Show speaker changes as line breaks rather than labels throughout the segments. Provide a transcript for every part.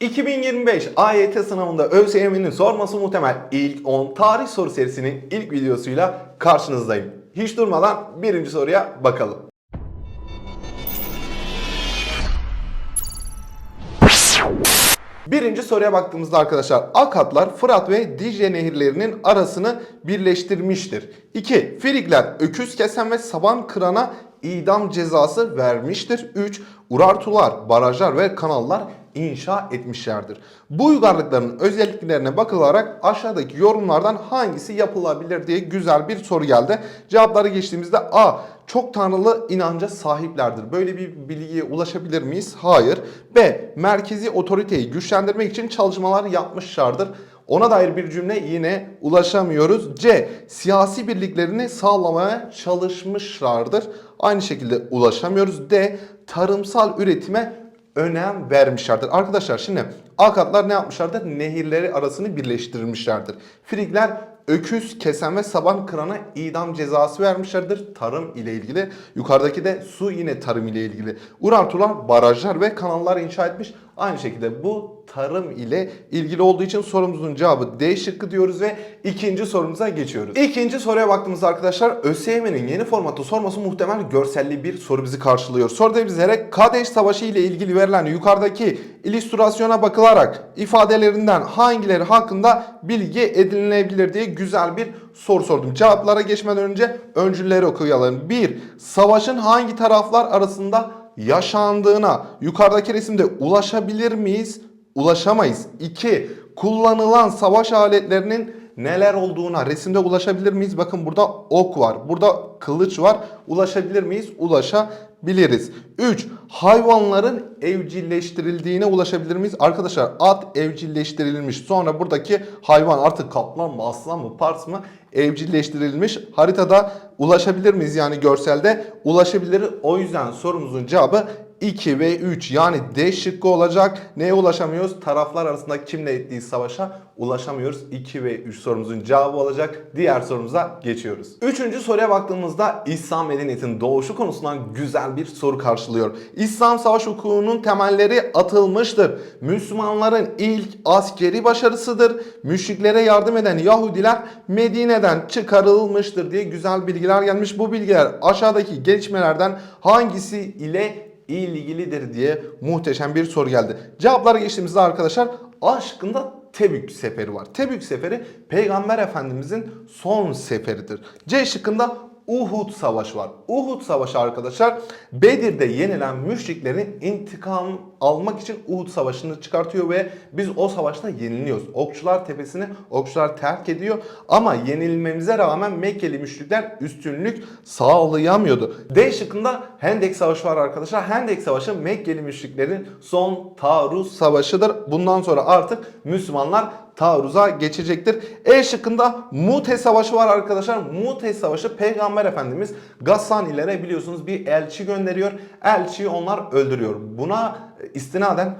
2025 AYT sınavında ÖSYM'nin sorması muhtemel ilk 10 tarih soru serisinin ilk videosuyla karşınızdayım. Hiç durmadan birinci soruya bakalım. Birinci soruya baktığımızda arkadaşlar Akatlar Fırat ve Dicle nehirlerinin arasını birleştirmiştir. 2. Frigler öküz kesen ve saban kırana idam cezası vermiştir. 3. Urartular, barajlar ve kanallar inşa etmişlerdir. Bu uygarlıkların özelliklerine bakılarak aşağıdaki yorumlardan hangisi yapılabilir diye güzel bir soru geldi. Cevapları geçtiğimizde A. Çok tanrılı inanca sahiplerdir. Böyle bir bilgiye ulaşabilir miyiz? Hayır. B. Merkezi otoriteyi güçlendirmek için çalışmalar yapmışlardır. Ona dair bir cümle yine ulaşamıyoruz. C. Siyasi birliklerini sağlamaya çalışmışlardır. Aynı şekilde ulaşamıyoruz. D. Tarımsal üretime önem vermişlerdir. Arkadaşlar şimdi Akatlar ne yapmışlardır? Nehirleri arasını birleştirmişlerdir. Frigler öküz kesen ve saban kırana idam cezası vermişlerdir tarım ile ilgili. Yukarıdaki de su yine tarım ile ilgili. Urartular barajlar ve kanallar inşa etmiş. Aynı şekilde bu tarım ile ilgili olduğu için sorumuzun cevabı D şıkkı diyoruz ve ikinci sorumuza geçiyoruz. İkinci soruya baktığımızda arkadaşlar ÖSYM'nin yeni formatı sorması muhtemel görselli bir soru bizi karşılıyor. Soruda bizlere Kadeş Savaşı ile ilgili verilen yukarıdaki illüstrasyona bakılarak ifadelerinden hangileri hakkında bilgi edinilebilir diye güzel bir soru sordum. Cevaplara geçmeden önce öncülleri okuyalım. 1. Savaşın hangi taraflar arasında yaşandığına yukarıdaki resimde ulaşabilir miyiz? Ulaşamayız. 2. Kullanılan savaş aletlerinin neler olduğuna resimde ulaşabilir miyiz? Bakın burada ok var. Burada kılıç var. Ulaşabilir miyiz? Ulaşabiliriz. 3. Hayvanların evcilleştirildiğine ulaşabilir miyiz? Arkadaşlar at evcilleştirilmiş. Sonra buradaki hayvan artık kaplan mı, aslan mı, pars mı evcilleştirilmiş. Haritada ulaşabilir miyiz? Yani görselde ulaşabilir. O yüzden sorumuzun cevabı 2 ve 3 yani D şıkkı olacak. Neye ulaşamıyoruz? Taraflar arasında kimle ettiği savaşa ulaşamıyoruz. 2 ve 3 sorumuzun cevabı olacak. Diğer sorumuza geçiyoruz. Üçüncü soruya baktığımızda İslam medeniyetinin doğuşu konusundan güzel bir soru karşılıyor. İslam savaş hukukunun temelleri atılmıştır. Müslümanların ilk askeri başarısıdır. Müşriklere yardım eden Yahudiler Medine'den çıkarılmıştır diye güzel bilgiler gelmiş. Bu bilgiler aşağıdaki gelişmelerden hangisi ile ilgilidir diye muhteşem bir soru geldi. Cevaplara geçtiğimizde arkadaşlar A şıkkında Tebük seferi var. Tebük seferi Peygamber Efendimizin son seferidir. C şıkkında Uhud savaşı var. Uhud savaşı arkadaşlar Bedir'de yenilen müşriklerin intikam almak için Uhud savaşını çıkartıyor ve biz o savaşta yeniliyoruz. Okçular tepesini okçular terk ediyor ama yenilmemize rağmen Mekkeli müşrikler üstünlük sağlayamıyordu. D şıkkında Hendek Savaşı var arkadaşlar. Hendek Savaşı Mekkeli müşriklerin son taarruz savaşıdır. Bundan sonra artık Müslümanlar taarruza geçecektir. E şıkkında Mute Savaşı var arkadaşlar. Mute Savaşı Peygamber Efendimiz Gassanilere biliyorsunuz bir elçi gönderiyor. Elçiyi onlar öldürüyor. Buna istinaden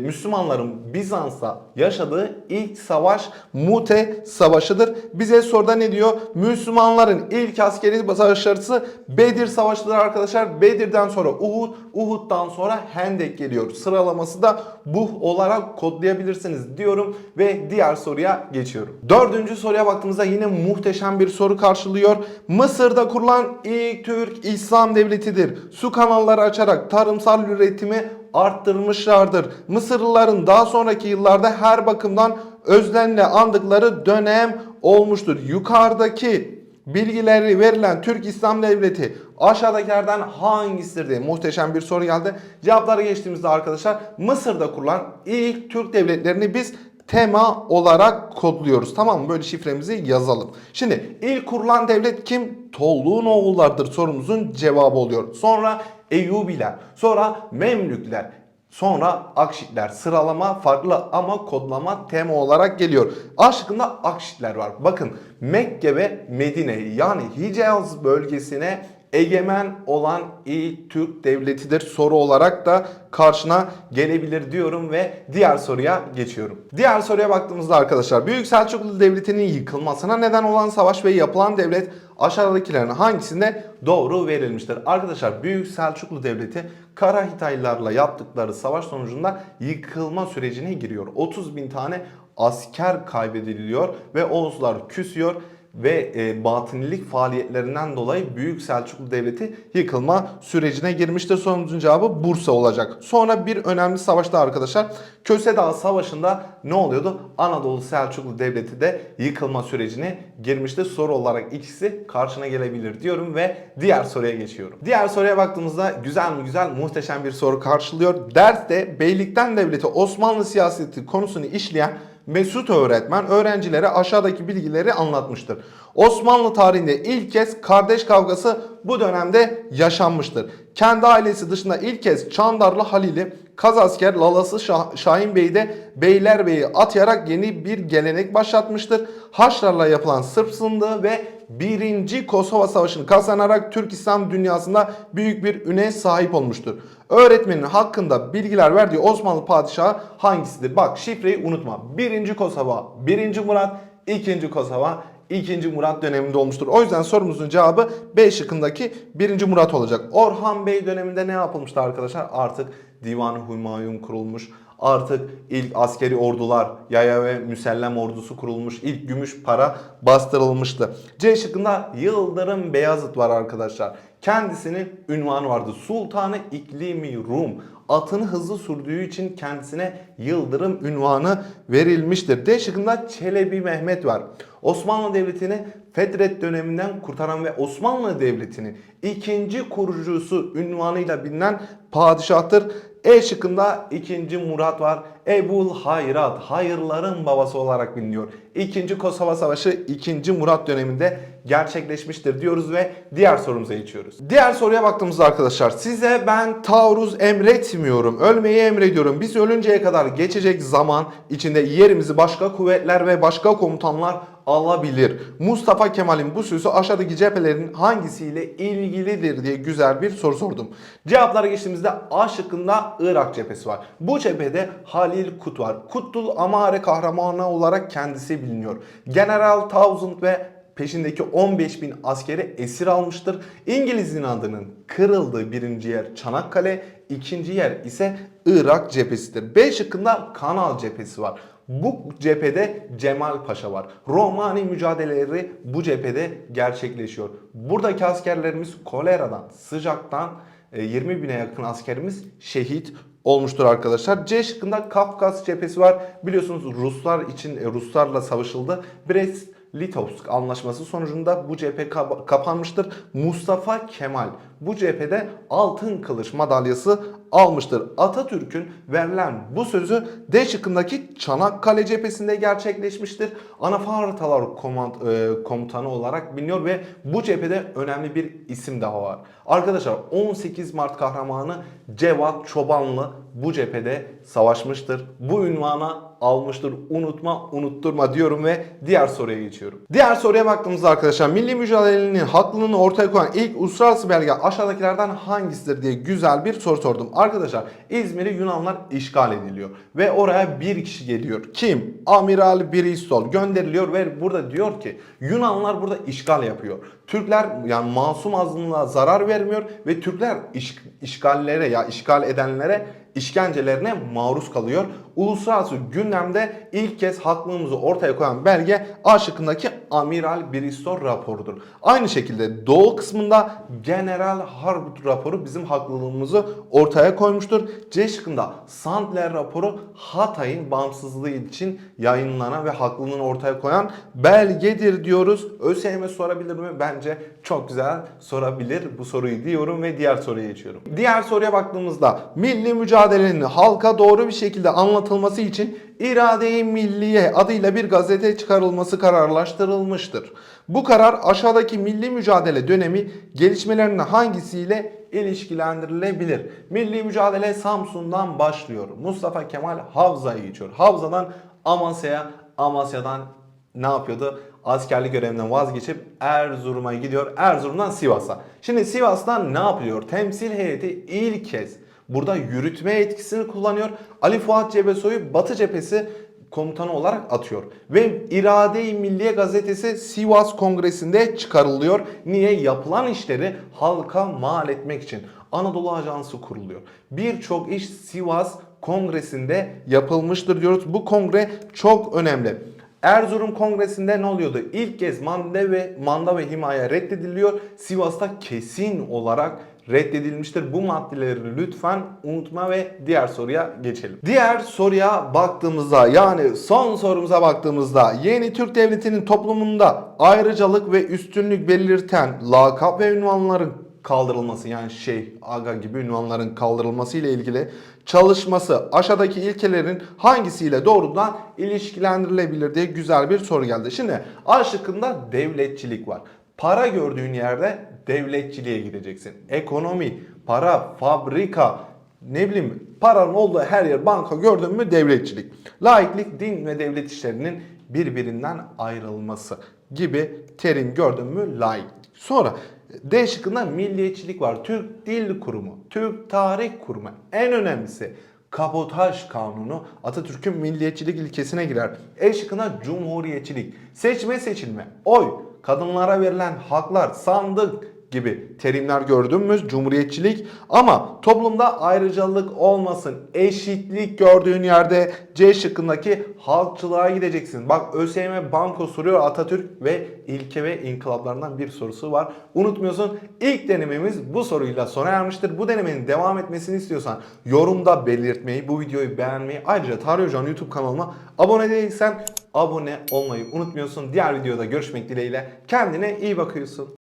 Müslümanların Bizans'ta yaşadığı ilk savaş Mute Savaşı'dır. Bize soruda ne diyor? Müslümanların ilk askeri başarısı Bedir Savaşı'dır arkadaşlar. Bedir'den sonra Uhud, Uhud'dan sonra Hendek geliyor. Sıralaması da bu olarak kodlayabilirsiniz diyorum ve diğer soruya geçiyorum. Dördüncü soruya baktığımızda yine muhteşem bir soru karşılıyor. Mısır'da kurulan ilk Türk İslam devletidir. Su kanalları açarak tarımsal üretimi arttırmışlardır. Mısırlıların daha sonraki yıllarda her bakımdan özlemle andıkları dönem olmuştur. Yukarıdaki bilgileri verilen Türk İslam Devleti aşağıdakilerden hangisidir diye muhteşem bir soru geldi. Cevaplara geçtiğimizde arkadaşlar Mısır'da kurulan ilk Türk devletlerini biz tema olarak kodluyoruz. Tamam mı? Böyle şifremizi yazalım. Şimdi ilk kurulan devlet kim? Tolluğun oğullarıdır sorumuzun cevabı oluyor. Sonra Eyyubiler, sonra Memlükler, Sonra Akşitler sıralama farklı ama kodlama tema olarak geliyor. A şıkkında Akşitler var. Bakın Mekke ve Medine yani Hicaz bölgesine egemen olan ilk Türk devletidir soru olarak da karşına gelebilir diyorum ve diğer soruya geçiyorum. Diğer soruya baktığımızda arkadaşlar Büyük Selçuklu Devleti'nin yıkılmasına neden olan savaş ve yapılan devlet aşağıdakilerin hangisinde doğru verilmiştir? Arkadaşlar Büyük Selçuklu Devleti Karahitaylılarla yaptıkları savaş sonucunda yıkılma sürecine giriyor. 30 bin tane asker kaybediliyor ve Oğuzlar küsüyor ve e, batınilik faaliyetlerinden dolayı Büyük Selçuklu Devleti yıkılma sürecine girmiştir. Sorumuzun cevabı Bursa olacak. Sonra bir önemli savaşta arkadaşlar Köse Dağı Savaşı'nda ne oluyordu? Anadolu Selçuklu Devleti de yıkılma sürecine girmiştir. Soru olarak ikisi karşına gelebilir diyorum ve diğer soruya geçiyorum. Diğer soruya baktığımızda güzel mi güzel muhteşem bir soru karşılıyor. Derste Beylikten Devleti Osmanlı siyaseti konusunu işleyen Mesut öğretmen öğrencilere aşağıdaki bilgileri anlatmıştır. Osmanlı tarihinde ilk kez kardeş kavgası bu dönemde yaşanmıştır. Kendi ailesi dışında ilk kez Çandarlı Halil'i Kazasker Lalası Şah- Şahin Bey de Beylerbeyi atayarak yeni bir gelenek başlatmıştır. Haçlarla yapılan Sırp sındığı ve 1. Kosova Savaşı'nı kazanarak Türk İslam dünyasında büyük bir üne sahip olmuştur. Öğretmenin hakkında bilgiler verdiği Osmanlı padişahı hangisidir? Bak şifreyi unutma. 1. Kosova, 1. Murat, 2. Kosova, 2. Murat döneminde olmuştur. O yüzden sorumuzun cevabı B şıkkındaki 1. Murat olacak. Orhan Bey döneminde ne yapılmıştı arkadaşlar? Artık Divan-ı Hümayun kurulmuş. Artık ilk askeri ordular, yaya ve müsellem ordusu kurulmuş. İlk gümüş para bastırılmıştı. C şıkkında Yıldırım Beyazıt var arkadaşlar. Kendisinin ünvanı vardı. Sultanı İklimi Rum. Atını hızlı sürdüğü için kendisine Yıldırım ünvanı verilmiştir. D şıkkında Çelebi Mehmet var. Osmanlı Devleti'ni Fetret döneminden kurtaran ve Osmanlı Devleti'nin ikinci kurucusu ünvanıyla bilinen padişahtır. E şıkkında 2. Murat var. Ebul Hayrat, hayırların babası olarak biliniyor. 2. Kosova Savaşı 2. Murat döneminde gerçekleşmiştir diyoruz ve diğer sorumuza geçiyoruz. Diğer soruya baktığımızda arkadaşlar size ben taarruz emretmiyorum, ölmeyi emrediyorum. Biz ölünceye kadar geçecek zaman içinde yerimizi başka kuvvetler ve başka komutanlar alabilir. Mustafa Kemal'in bu sözü aşağıdaki cephelerin hangisiyle ilgilidir diye güzel bir soru sordum. Cevaplara geçtiğimizde A şıkkında Irak cephesi var. Bu cephede Halil Kut var. Kuttul Amare kahramanı olarak kendisi biliniyor. General Townsend ve peşindeki 15 bin askeri esir almıştır. İngiliz inadının kırıldığı birinci yer Çanakkale, ikinci yer ise Irak cephesidir. B şıkkında Kanal cephesi var. Bu cephede Cemal Paşa var. Romani mücadeleleri bu cephede gerçekleşiyor. Buradaki askerlerimiz koleradan, sıcaktan e, 20 bine yakın askerimiz şehit olmuştur arkadaşlar. C şıkkında Kafkas cephesi var. Biliyorsunuz Ruslar için e, Ruslarla savaşıldı. Brest Litovsk anlaşması sonucunda bu cephe kapa- kapanmıştır. Mustafa Kemal bu cephede altın kılıç madalyası almıştır. Atatürk'ün verilen bu sözü D şıkkındaki Çanakkale cephesinde gerçekleşmiştir. Anafartalar komand, e, komutanı olarak biliniyor ve bu cephede önemli bir isim daha var. Arkadaşlar 18 Mart kahramanı Cevat Çobanlı bu cephede savaşmıştır. Bu ünvana almıştır. Unutma, unutturma diyorum ve diğer soruya geçiyorum. Diğer soruya baktığımızda arkadaşlar milli mücadelenin haklılığını ortaya koyan ilk uluslararası belge aşağıdakilerden hangisidir diye güzel bir soru sordum. Arkadaşlar İzmir'i Yunanlar işgal ediliyor ve oraya bir kişi geliyor. Kim? Amiral Bristol gönderiliyor ve burada diyor ki Yunanlar burada işgal yapıyor. Türkler yani masum azınlığa zarar vermiyor ve Türkler iş, işgallere ya işgal edenlere işkencelerine maruz kalıyor. Uluslararası gündemde ilk kez haklılığımızı ortaya koyan belge A şıkkındaki Amiral Bristol raporudur. Aynı şekilde doğu kısmında General Harwood raporu bizim haklılığımızı ortaya koymuştur. C şıkkında Sandler raporu Hatay'ın bağımsızlığı için yayınlanan ve haklılığını ortaya koyan belgedir diyoruz. ÖSYM sorabilir mi? Bence çok güzel sorabilir bu soruyu diyorum ve diğer soruya geçiyorum. Diğer soruya baktığımızda milli mücadelenin halka doğru bir şekilde anlatılması için İrade-i Milliye adıyla bir gazete çıkarılması kararlaştırılmıştır. Bu karar aşağıdaki milli mücadele dönemi gelişmelerinin hangisiyle ilişkilendirilebilir? Milli mücadele Samsun'dan başlıyor. Mustafa Kemal Havza'ya geçiyor. Havza'dan Amasya'ya, Amasya'dan ne yapıyordu? askerlik görevinden vazgeçip Erzurum'a gidiyor. Erzurum'dan Sivas'a. Şimdi Sivas'tan ne yapıyor? Temsil heyeti ilk kez burada yürütme etkisini kullanıyor. Ali Fuat Cebesoy'u Batı cephesi komutanı olarak atıyor. Ve İrade-i Milliye gazetesi Sivas Kongresi'nde çıkarılıyor. Niye? Yapılan işleri halka mal etmek için. Anadolu Ajansı kuruluyor. Birçok iş Sivas Kongresi'nde yapılmıştır diyoruz. Bu kongre çok önemli. Erzurum Kongresi'nde ne oluyordu? İlk kez manda ve manda ve himaye reddediliyor. Sivas'ta kesin olarak reddedilmiştir. Bu maddeleri lütfen unutma ve diğer soruya geçelim. Diğer soruya baktığımızda yani son sorumuza baktığımızda yeni Türk Devleti'nin toplumunda ayrıcalık ve üstünlük belirten lakap ve ünvanların kaldırılması yani şey aga gibi ünvanların kaldırılması ile ilgili çalışması aşağıdaki ilkelerin hangisiyle doğrudan ilişkilendirilebilir diye güzel bir soru geldi. Şimdi A şıkkında devletçilik var. Para gördüğün yerde devletçiliğe gideceksin. Ekonomi, para, fabrika, ne bileyim paranın olduğu her yer banka gördün mü devletçilik. Laiklik din ve devlet işlerinin birbirinden ayrılması gibi terim gördün mü laik. Sonra D şıkkında milliyetçilik var. Türk Dil Kurumu, Türk Tarih Kurumu. En önemlisi Kabotaj Kanunu Atatürk'ün milliyetçilik ilkesine girer. E şıkkında cumhuriyetçilik, seçme seçilme, oy, kadınlara verilen haklar, sandık gibi terimler gördün mü? Cumhuriyetçilik ama toplumda ayrıcalık olmasın, eşitlik gördüğün yerde C şıkkındaki halkçılığa gideceksin. Bak ÖSYM banko soruyor Atatürk ve ilke ve inkılaplarından bir sorusu var. Unutmuyorsun ilk denememiz bu soruyla sona ermiştir. Bu denemenin devam etmesini istiyorsan yorumda belirtmeyi, bu videoyu beğenmeyi ayrıca Tarih Hocam YouTube kanalıma abone değilsen abone olmayı unutmuyorsun. Diğer videoda görüşmek dileğiyle kendine iyi bakıyorsun.